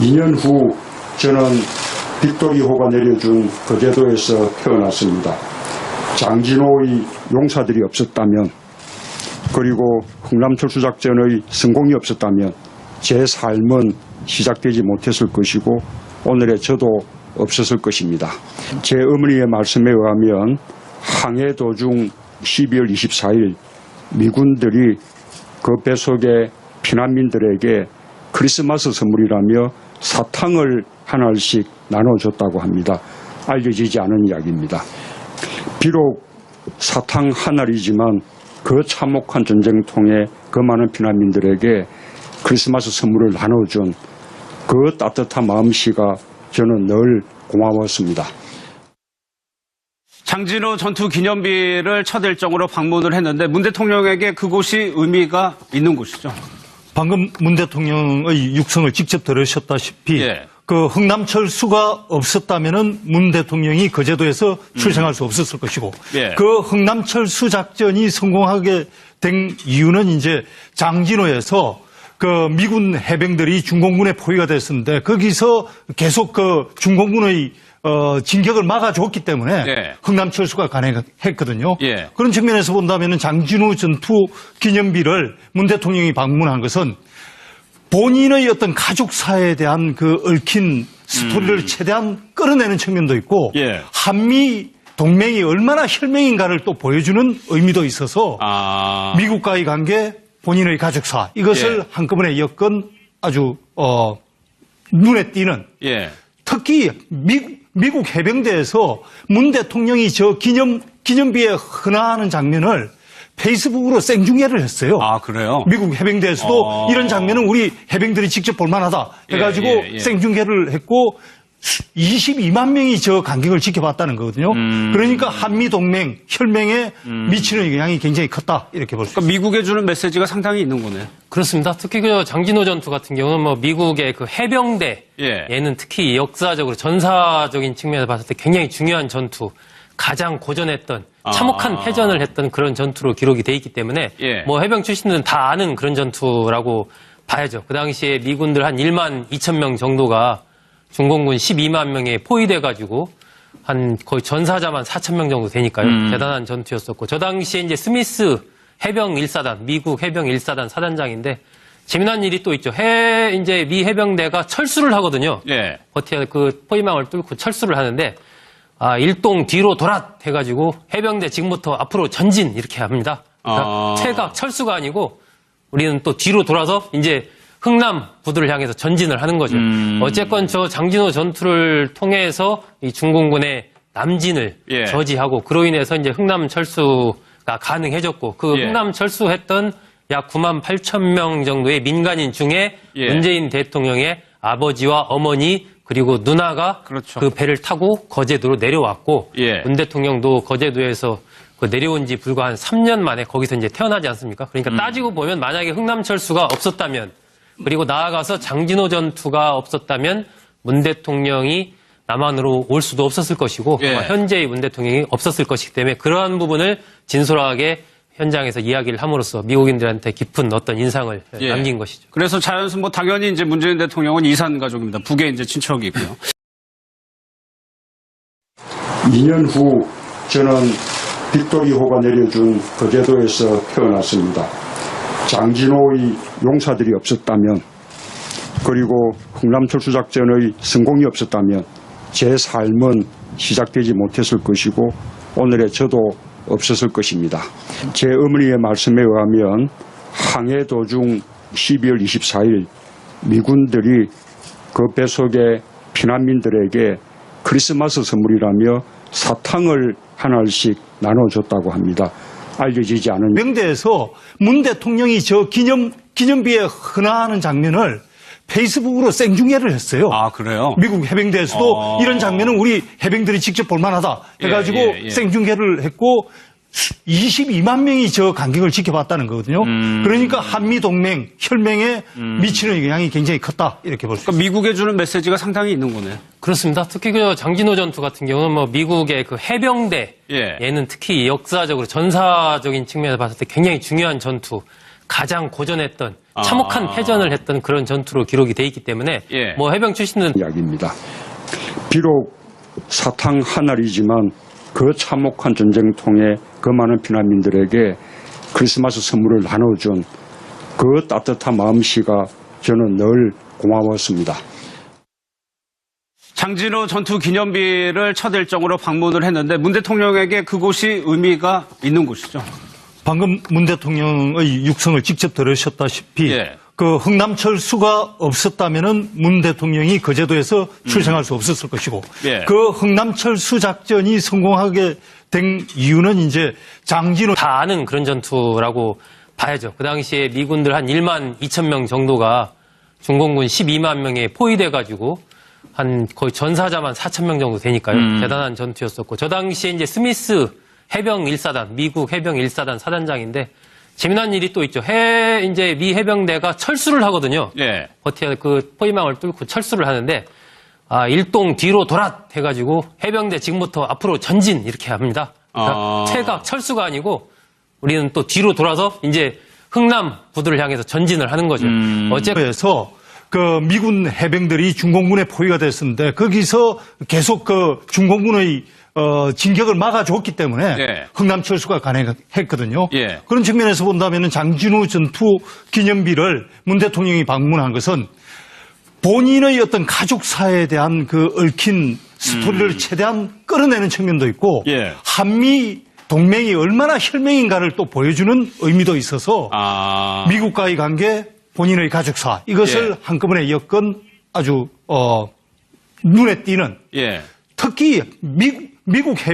2년 후 저는 빅토리호가 내려준 거제도에서 태어났습니다. 장진호의 용사들이 없었다면 그리고 흥남철수작전의 성공이 없었다면 제 삶은 시작되지 못했을 것이고 오늘의 저도 없었을 것입니다. 제 어머니의 말씀에 의하면 항해 도중 12월 24일 미군들이 그 배속의 피난민들에게 크리스마스 선물이라며 사탕을 하나씩 나눠줬다고 합니다. 알려지지 않은 이야기입니다. 비록 사탕 한 알이지만 그 참혹한 전쟁통에 그 많은 피난민들에게 크리스마스 선물을 나눠준 그 따뜻한 마음씨가 저는 늘 고마웠습니다. 장진호 전투 기념비를 첫 일정으로 방문을 했는데 문 대통령에게 그곳이 의미가 있는 곳이죠. 방금 문 대통령의 육성을 직접 들으셨다시피 예. 그 흥남철 수가 없었다면은 문 대통령이 거제도에서 출생할 수 없었을 것이고 예. 그 흥남철 수 작전이 성공하게 된 이유는 이제 장진호에서 그 미군 해병들이 중공군에 포위가 됐었는데 거기서 계속 그 중공군의 어, 진격을 막아줬기 때문에 예. 흥남 철수가 가능했거든요. 예. 그런 측면에서 본다면 장진호 전투 기념비를 문 대통령이 방문한 것은 본인의 어떤 가족사에 대한 그 얽힌 스토리를 최대한 끌어내는 측면도 있고 음. 예. 한미 동맹이 얼마나 혈맹인가를 또 보여주는 의미도 있어서 아, 미국과의 관계, 본인의 가족사 이것을 예. 한꺼번에 엮은 아주 어, 눈에 띄는 예. 특히 미, 미국 해병대에서 문 대통령이 저 기념 기념비에 헌화하는 장면을 페이스북으로 생중계를 했어요. 아, 그래요? 미국 해병대에서도 어. 이런 장면은 우리 해병들이 직접 볼만하다 해가지고 예, 예, 예. 생중계를 했고 22만 명이 저 강경을 지켜봤다는 거거든요. 음. 그러니까 한미 동맹 혈맹에 미치는 영향이 굉장히 컸다 이렇게 볼수 그러니까 미국에 주는 메시지가 상당히 있는 거네요. 그렇습니다. 특히 그 장진호 전투 같은 경우는 뭐 미국의 그 해병대 예. 얘는 특히 역사적으로 전사적인 측면에서 봤을 때 굉장히 중요한 전투, 가장 고전했던 참혹한 아. 패전을 했던 그런 전투로 기록이 돼 있기 때문에 예. 뭐 해병 출신들은 다 아는 그런 전투라고 봐야죠. 그 당시에 미군들 한 1만 2천 명 정도가 중공군 12만 명에 포위돼 가지고 한 거의 전사자만 4천 명 정도 되니까요. 음. 대단한 전투였었고 저 당시에 이제 스미스 해병 1사단, 미국 해병 1사단 사단장인데 재미난 일이 또 있죠. 해 이제 미 해병대가 철수를 하거든요. 예. 버티어 그 포위망을 뚫고 철수를 하는데 아 일동 뒤로 돌아 해가지고 해병대 지금부터 앞으로 전진 이렇게 합니다. 그러니까 아. 퇴각 철수가 아니고 우리는 또 뒤로 돌아서 이제 흥남 부두를 향해서 전진을 하는 거죠. 음. 어쨌건 저 장진호 전투를 통해서 이 중공군의 남진을 예. 저지하고 그로 인해서 이제 흥남 철수가 가능해졌고 그 예. 흥남 철수했던 약 9만 8천 명 정도의 민간인 중에 예. 문재인 대통령의 아버지와 어머니 그리고 누나가 그렇죠. 그 배를 타고 거제도로 내려왔고 예. 문 대통령도 거제도에서 그 내려온 지 불과 한 3년 만에 거기서 이제 태어나지 않습니까? 그러니까 음. 따지고 보면 만약에 흥남철수가 없었다면 그리고 나아가서 장진호 전투가 없었다면 문 대통령이 남한으로 올 수도 없었을 것이고 예. 현재의 문 대통령이 없었을 것이기 때문에 그러한 부분을 진솔하게 현장에서 이야기를 함으로써 미국인들한테 깊은 어떤 인상을 예. 남긴 것이죠. 그래서 자연스 뭐 당연히 이제 문재인 대통령은 이산 가족입니다. 북에 이제 친척이 있고요. 2년 후 저는 빅토리호가 내려준 거제도에서 태어났습니다. 장진호의 용사들이 없었다면 그리고 흥남 철수작전의 성공이 없었다면 제 삶은 시작되지 못했을 것이고 오늘의 저도 없었을 것입니다. 제 어머니의 말씀에 의하면 항해 도중 12월 24일 미군들이 그 배속의 피난민들에게 크리스마스 선물이라며 사탕을 하나씩 나눠줬다고 합니다. 알려지지 않은 해병대에서 문 대통령이 저 기념 기념비에 헌화하는 장면을 페이스북으로 생중계를 했어요. 아, 그래요? 미국 해병대에서도 어. 이런 장면은 우리 해병들이 직접 볼만하다 해가지고 예, 예, 예. 생중계를 했고 22만 명이 저 강경을 지켜봤다는 거거든요. 음. 그러니까 한미 동맹 혈맹에 미치는 영향이 굉장히 컸다 이렇게 볼수 있습니다. 그러니까 미국에 주는 메시지가 상당히 있는 거네요. 그렇습니다. 특히 그 장진호 전투 같은 경우는 뭐 미국의 그 해병대 예. 얘는 특히 역사적으로 전사적인 측면에서 봤을 때 굉장히 중요한 전투, 가장 고전했던 참혹한 아. 패전을 했던 그런 전투로 기록이 돼 있기 때문에 예. 뭐 해병 출신들은 이야기입니다. 비록 사탕 한 알이지만 그 참혹한 전쟁통에 그 많은 피난민들에게 크리스마스 선물을 나눠준 그 따뜻한 마음씨가 저는 늘 고마웠습니다. 장진호 전투 기념비를 첫 일정으로 방문을 했는데 문 대통령에게 그곳이 의미가 있는 곳이죠. 방금 문 대통령의 육성을 직접 들으셨다시피 예. 그 흥남철수가 없었다면은 문 대통령이 그 제도에서 출생할 수 없었을 것이고 예. 그 흥남철수 작전이 성공하게 된 이유는 이제 장진호 다 아는 그런 전투라고 봐야죠. 그 당시에 미군들 한 1만 2천 명 정도가 중공군 12만 명에 포위돼 가지고 한 거의 전사자만 4천 명 정도 되니까요. 대단한 전투였었고 저 당시에 이제 스미스 해병 1사단 미국 해병 1사단 사단장인데 재미난 일이 또 있죠. 해 이제 미 해병대가 철수를 하거든요. 예. 버티어 그 포위망을 뚫고 철수를 하는데 아 일동 뒤로 돌아 해가지고 해병대 지금부터 앞으로 전진 이렇게 합니다. 그러니까 아. 퇴각 철수가 아니고 우리는 또 뒤로 돌아서 이제 흥남 부두를 향해서 전진을 하는 거죠. 어쨌든 에서 그 미군 해병들이 중공군에 포위가 됐었는데 거기서 계속 그 중공군의 어, 진격을 막아줬기 때문에 예. 흥남 철수가 가능했거든요. 예. 그런 측면에서 본다면 장진우 전투 기념비를 문 대통령이 방문한 것은 본인의 어떤 가족사에 대한 그 얽힌 스토리를 최대한 끌어내는 측면도 있고 음. 예. 한미 동맹이 얼마나 혈맹인가를 또 보여주는 의미도 있어서 아. 미국과의 관계, 본인의 가족사 이것을 예. 한꺼번에 엮은 아주 어, 눈에 띄는 예. 특히 미, 미국 해